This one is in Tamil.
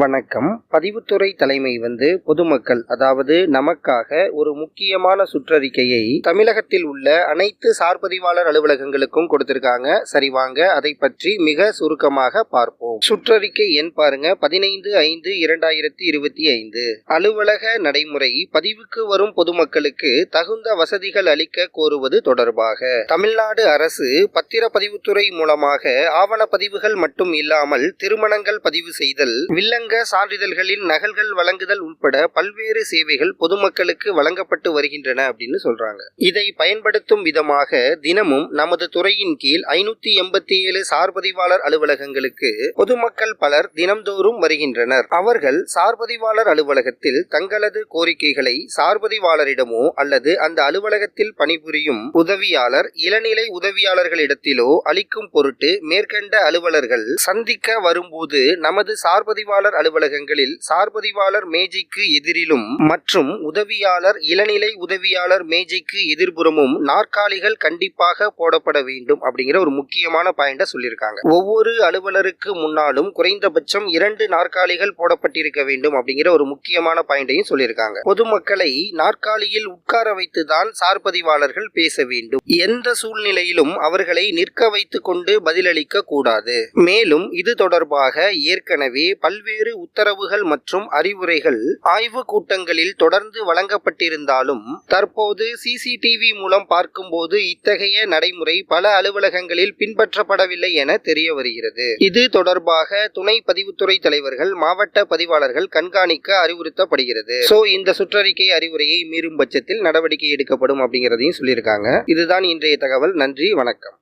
வணக்கம். பதிவுத்துறை தலைமை வந்து பொதுமக்கள் அதாவது நமக்காக ஒரு முக்கியமான சுற்றறிக்கையை தமிழகத்தில் உள்ள அனைத்து சார்பதிவாளர் அலுவலகங்களுக்கும் கொடுத்திருக்காங்க. சரி வாங்க அதை பற்றி மிக சுருக்கமாக பார்ப்போம். சுற்றறிக்கை எண் பாருங்க. பதினைந்து ஐந்து இரண்டாயிரத்தி இருபத்தி ஐந்து. அலுவலக நடைமுறை பதிவுக்கு வரும் பொதுமக்களுக்கு தகுந்த வசதிகள் அளிக்க கோருவது தொடர்பாக. தமிழ்நாடு அரசு பத்திரப்பதிவுத்துறை மூலமாக ஆவணப்பதிவுகள் மட்டும் இல்லாமல் திருமணங்கள் பதிவு செய்தல் வில்லங்க சான்றிதழ்களின் நகல்கள் வழங்குதல் உட்பட பல்வேறு சேவைகள் பொதுமக்களுக்கு வழங்கப்பட்டு வருகின்றன அப்படின்னு சொல்றாங்க. இதை பயன்படுத்தும் விதமாக தினமும் நமது துறையின் கீழ் ஐநூத்தி எண்பத்தி ஏழு சார்பதிவாளர் அலுவலகங்களுக்கு பொதுமக்கள் பலர் தினம்தோறும் வருகின்றனர். அவர்கள் சார்பதிவாளர் அலுவலகத்தில் தங்களது கோரிக்கைகளை சார்பதிவாளரிடமோ அல்லது அந்த அலுவலகத்தில் பணிபுரியும் உதவியாளர் இளநிலை உதவியாளர்களிடத்திலோ அளிக்கும் பொருட்டு மேற்கண்ட அலுவலர்கள் சந்திக்க வரும்போது நமது சார்பதிவாளர் அலுவலகங்களில் சார்பதிவாளர் மேஜைக்கு எதிரிலும் மற்றும் உதவியாளர் இளநிலை உதவியாளர் மேஜைக்கு எதிர்புறமும் நாற்காலிகள் கண்டிப்பாக போடப்பட வேண்டும் அப்படிங்கிற ஒரு முக்கியமான பாயிண்ட சொல்லியிருக்காங்க. ஒவ்வொரு அலுவலருக்கு முன்னாலும் குறைந்தபட்சம் இரண்டு நாற்காலிகள் போடப்பட்டிருக்க வேண்டும் அப்படிங்கிற ஒரு முக்கியமான பாயிண்டையும் சொல்லியிருக்காங்க. பொதுமக்களை நாற்காலியில் உட்கார வைத்துதான் சார்பதிவாளர்கள் பேச வேண்டும். எந்த சூழ்நிலையிலும் அவர்களை நிற்க வைத்துக் கொண்டு பதிலளிக்க கூடாது. மேலும் இது தொடர்பாக ஏற்கனவே பல்வேறு உத்தரவுகள் மற்றும் அறிவுரைகள் ஆய்வு கூட்டங்களில் தொடர்ந்து வழங்கப்பட்டிருந்தாலும் தற்போது சிசிடிவி மூலம் பார்க்கும்போது இத்தகைய நடைமுறை பல அலுவலகங்களில் பின்பற்றப்படவில்லை என தெரிய வருகிறது. இது தொடர்பாக துணை பதிவுத்துறை தலைவர்கள் மாவட்ட பதிவாளர்கள் கண்காணிக்க அறிவுறுத்தப்படுகிறது. சோ இந்த சுற்றறிக்கை அறிவுரையை மீறும் பட்சத்தில் நடவடிக்கை எடுக்கப்படும் அப்படிங்கிறதையும் சொல்லியிருக்காங்க. இதுதான் இன்றைய தகவல். நன்றி வணக்கம்.